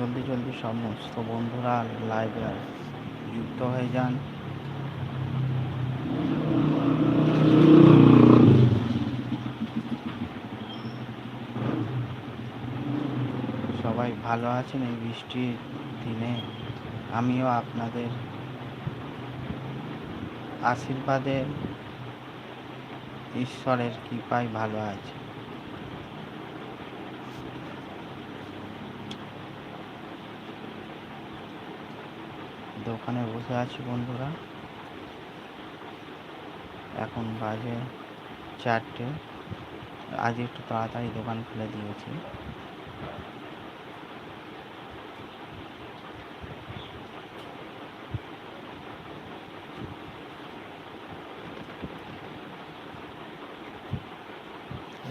জলদি জলদি সমস্ত বন্ধুরা লাইভে যুক্ত হয়ে যান। সবাই ভালো আছেন এই বৃষ্টির দিনে। আমিও আপনাদের আশীর্বাদে ঈশ্বরের কৃপায় ভালো আছি। দোকানে বসে আছি বন্ধুরা। এখন বাজে চারটে। আজ একটু তাড়াতাড়ি দোকান খুলে দিয়েছি।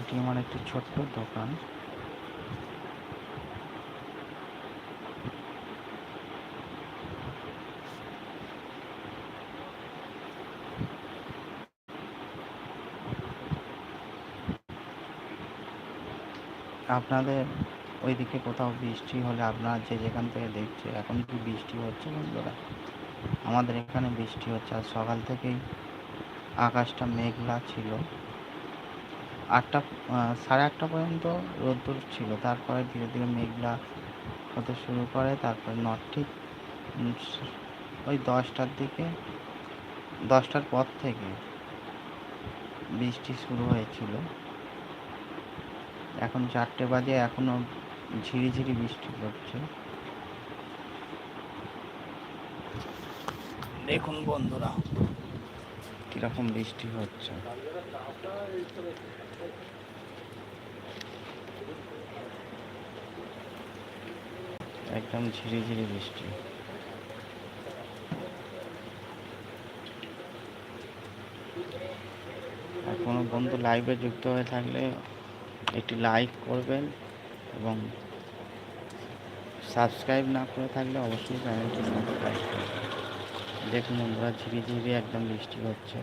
এটি আমার একটি ছোট্ট দোকান। আপনাদের ওইদিকে কোথাও বৃষ্টি হলে আপনারা যে যেখান থেকে দেখছে, এখন কি বৃষ্টি হচ্ছে বন্ধুরা? আমাদের এখানে বৃষ্টি হচ্ছে। আর সকাল থেকেই আকাশটা মেঘলা ছিল। আটটা সাড়ে আটটা পর্যন্ত রোদ্দুর ছিল। তারপরে ধীরে ধীরে মেঘলা হতে শুরু করে। তারপরে নট ঠিক ওই দশটার দিকে, দশটার পর থেকে বৃষ্টি শুরু হয়েছিল। এখন চারটে বাজে এখনও ঝিরিঝিরি বৃষ্টি পড়ছে। দেখুন বন্ধুরা। কীরকম বৃষ্টি হচ্ছে। একদম ঝিরিঝিরি বৃষ্টি। আর কোনো বন্ধু লাইভে যুক্ত হয়ে থাকলে একটি লাইক করবেন এবং সাবস্ক্রাইব না করে থাকলে অবশ্যই চ্যানেলটি সাবস্ক্রাইব করবেন। দেখুন বন্ধুরা ঝিরিঝিরি একদম বৃষ্টি হচ্ছে।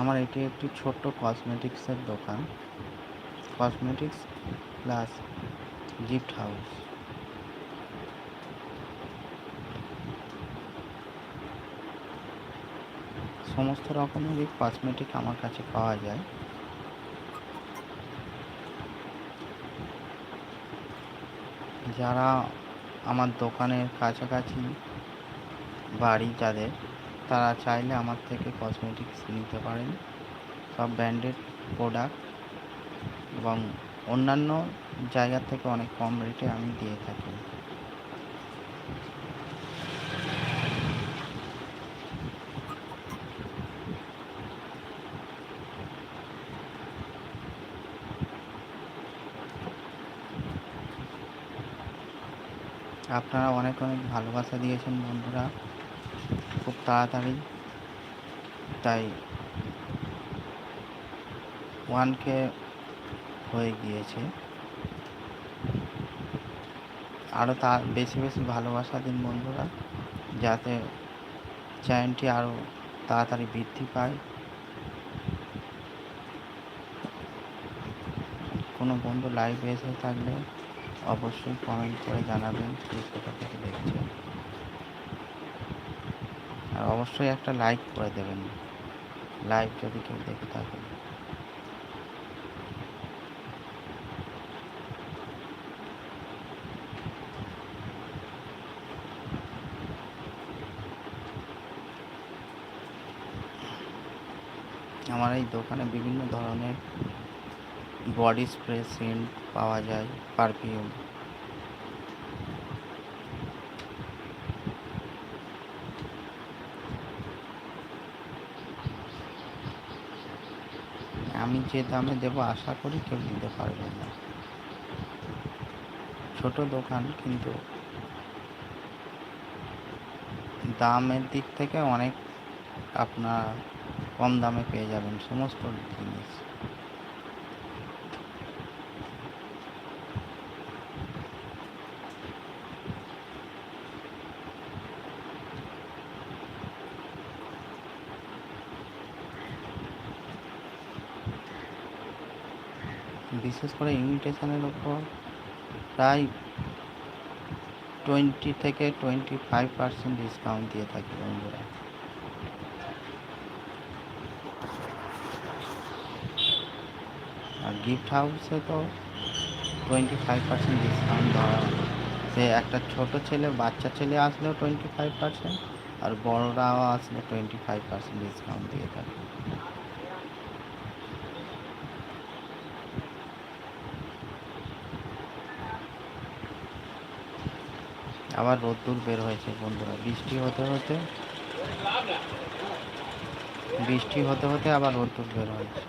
আমার এটি একটি ছোট্ট কসমেটিক্সের দোকান। কসমেটিক্স প্লাস গিফট হাউস সমস্ত রকমেরই কসমেটিক আমার কাছে পাওয়া যায়। যারা আমার দোকানের কাছাকাছি বাড়ি যাদের, তারা চাইলে আমার থেকে কসমেটিক্স নিতে পারেন। সব ব্র্যান্ডেড প্রোডাক্ট এবং অন্যান্য জায়গা থেকে অনেক কম রেটে আমি দিয়ে থাকি। আপনারা অনেক অনেক ভালোবাসা দিয়েছেন বন্ধুরা, খুব তাড়াতাড়ি। তাই ওয়ান কে হয়ে গিয়েছে। আরও তা, বেশি বেশি ভালোবাসা দিন বন্ধুরা, যাতে চ্যানেলটি আরও তাড়াতাড়ি বৃদ্ধি পায়। কোনো বন্ধু লাইভে এসে থাকলে অবশ্যই কমেন্ট করে জানাবেন কে কোথা থেকে দেখছে। আর অবশ্যই একটা লাইক করে দেবেন। লাইভ যদি কেউ দেখে থাকেন আমার এই দোকানে বিভিন্ন ধরনের বডি স্প্রে সেন্ট পাওয়া যায় পারফিউম আমি যে দামে দেবো আশা করি কেউ দিতে পারবে না। ছোট দোকান, কিন্তু দামের দিক থেকে অনেক আপনার কম দামে পেয়ে যাবেন সমস্ত জিনিস। বিশেষ করে ইমিটেশনের ওপর প্রায় টোয়েন্টি থেকে টোয়েন্টি ফাইভ পার্সেন্ট ডিসকাউন্ট দিয়ে থাকি বন্ধুরা। গিফট হাউসে তো টোয়েন্টি ফাইভ পার্সেন্ট ডিসকাউন্ট দেওয়া। সে একটা ছোট ছেলে, বাচ্চা ছেলে আসলেও টোয়েন্টি ফাইভ পার্সেন্ট আর বড়রাও আসলে টোয়েন্টি ফাইভ পার্সেন্ট ডিসকাউন্ট দিয়ে থাকে আবার রোদ্দুর বের হয়েছে বন্ধুরা, বৃষ্টি হতে হতে, বৃষ্টি হতে হতে আবার রোদ্দুর বের হয়েছে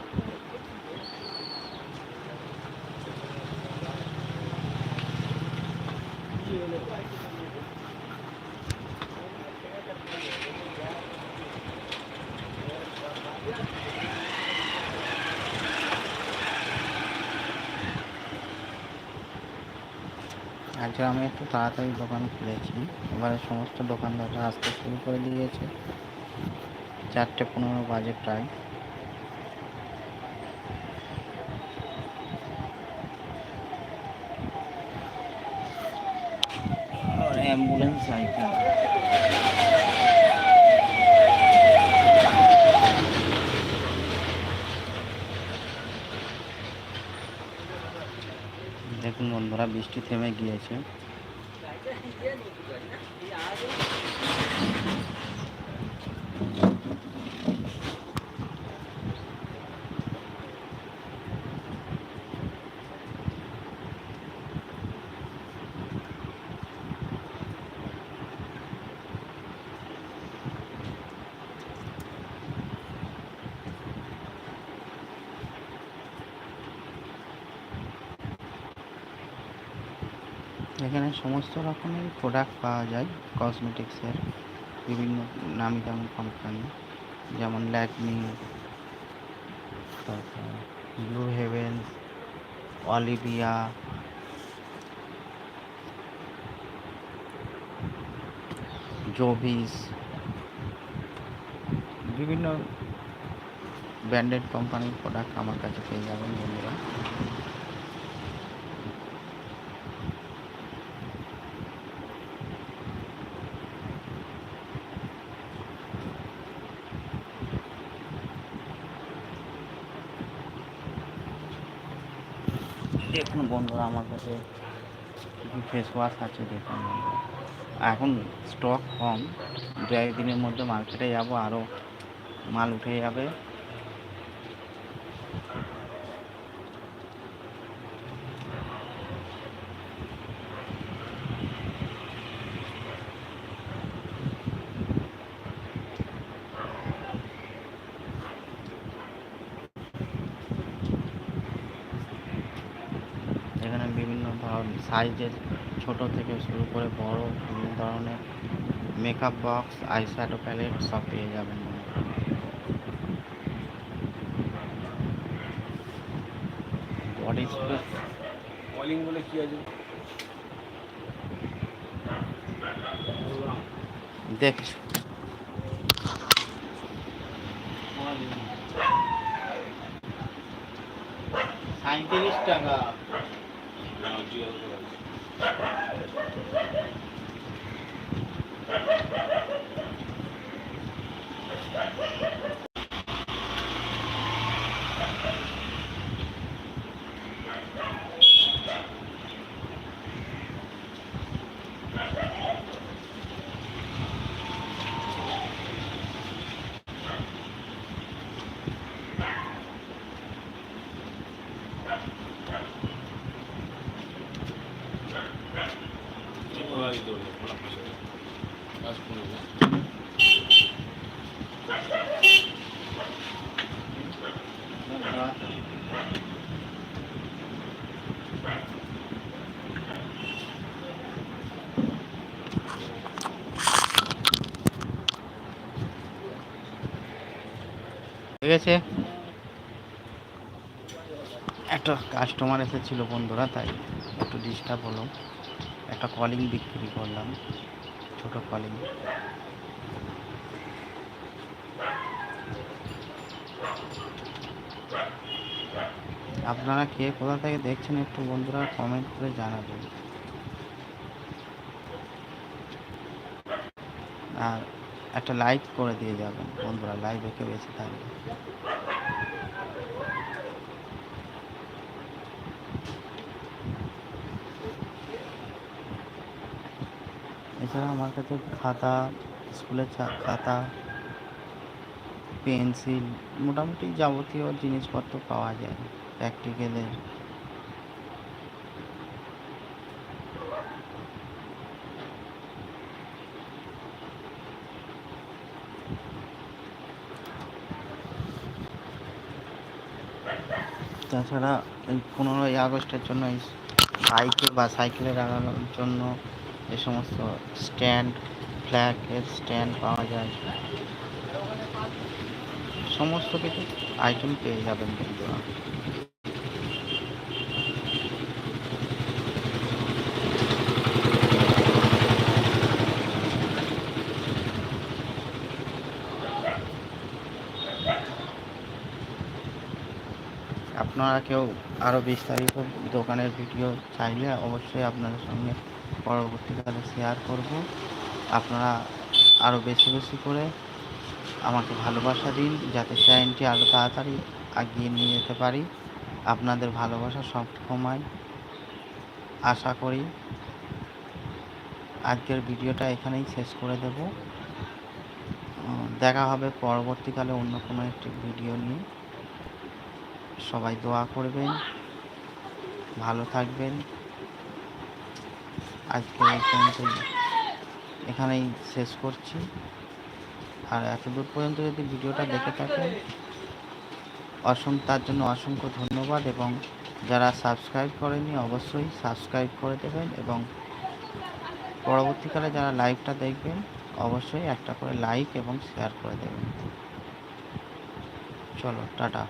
যে আমি একটু তাড়াতাড়ি দোকান খুলেছি। এবারে সমস্ত দোকানদাররা আসতে শুরু করে দিয়েছে। চারটে পনেরো বাজে প্রায়। অ্যাম্বুলেন্স সাইকেল দেখুন বন্ধুরা বৃষ্টি থেমে গিয়েছে। এখানে সমস্ত রকমের প্রোডাক্ট পাওয়া যায় কসমেটিক্সের বিভিন্ন নামি দামি কোম্পানি যেমন ল্যাকমি তারপর ব্লু হেভেন অলিভিয়া জোভিস বিভিন্ন ব্র্যান্ডেড কোম্পানির প্রোডাক্ট আমার কাছে পেয়ে যাবেন বন্ধুরা। দেখুন বন্ধুরা আমার কাছে কিছু ফেস ওয়াশ আছে দেখুন এখন স্টক কম। দু একদিনের মধ্যে মার্কেটে যাব আরও মাল উঠে যাবে এখানে বিভিন্ন ধরনের সাইজের ছোট থেকে শুরু করে বড় বিভিন্ন ধরনের মেকআপ বক্স আইশ্যাডো প্যালেট সব পেয়ে যাবেন। বডি স্প্রে বলে কি আছে? দেখছি ঠিক আছে একটা কাস্টমার এসেছিল বন্ধুরা তাই একটু ডিস্টার্ব হলো। একটা কলিং বিক্রি করলাম, ছোট কলিং আপনারা কে কোথা থেকে দেখছেন একটু বন্ধুরা কমেন্ট করে জানাবেন। আর একটা লাইক করে দিয়ে যাবেন বন্ধুরা লাইভে কেউ বেশি থাকবে এছাড়া আমার কাছে খাতা, স্কুলের খাতা, পেন্সিল, মোটামুটি যাবতীয় জিনিসপত্র পাওয়া যায় প্র্যাকটিক্যালের তাছাড়া এই পনেরোই আগস্টের জন্য এই বাইকে বা সাইকেলে লাগানোর জন্য যে সমস্ত স্ট্যান্ড ফ্ল্যাগের স্ট্যান্ড পাওয়া যায়। সমস্ত কিছু আইটেম পেয়ে যাবেন বন্ধুরা। আপনারা কেউ আরও বিস্তারিত দোকানের ভিডিও চাইলে অবশ্যই আপনাদের সঙ্গে পরবর্তীকালে শেয়ার করব। আপনারা আরও বেশি বেশি করে আমাকে ভালোবাসা দিন, যাতে চ্যানেলটি আরও তাড়াতাড়ি এগিয়ে নিয়ে যেতে পারি। আপনাদের ভালোবাসা সব সময়। আশা করি আজকের ভিডিওটা এখানেই শেষ করে দেব। দেখা হবে পরবর্তীকালে অন্য কোনো একটি ভিডিও নিয়ে। সবাই দোয়া করবেন, ভালো থাকবেন। আজকে এই পর্যন্তই এখানেই শেষ করছি। আর এত দূর পর্যন্ত যদি ভিডিওটা দেখে থাকেন অসং তার জন্য অসংখ্য ধন্যবাদ এবং যারা সাবস্ক্রাইব করেনি অবশ্যই সাবস্ক্রাইব করে দেবেন এবং পরবর্তীকালে যারা লাইভটা দেখবেন, অবশ্যই একটা করে লাইক এবং শেয়ার করে দেবেন। চলো, টাটা।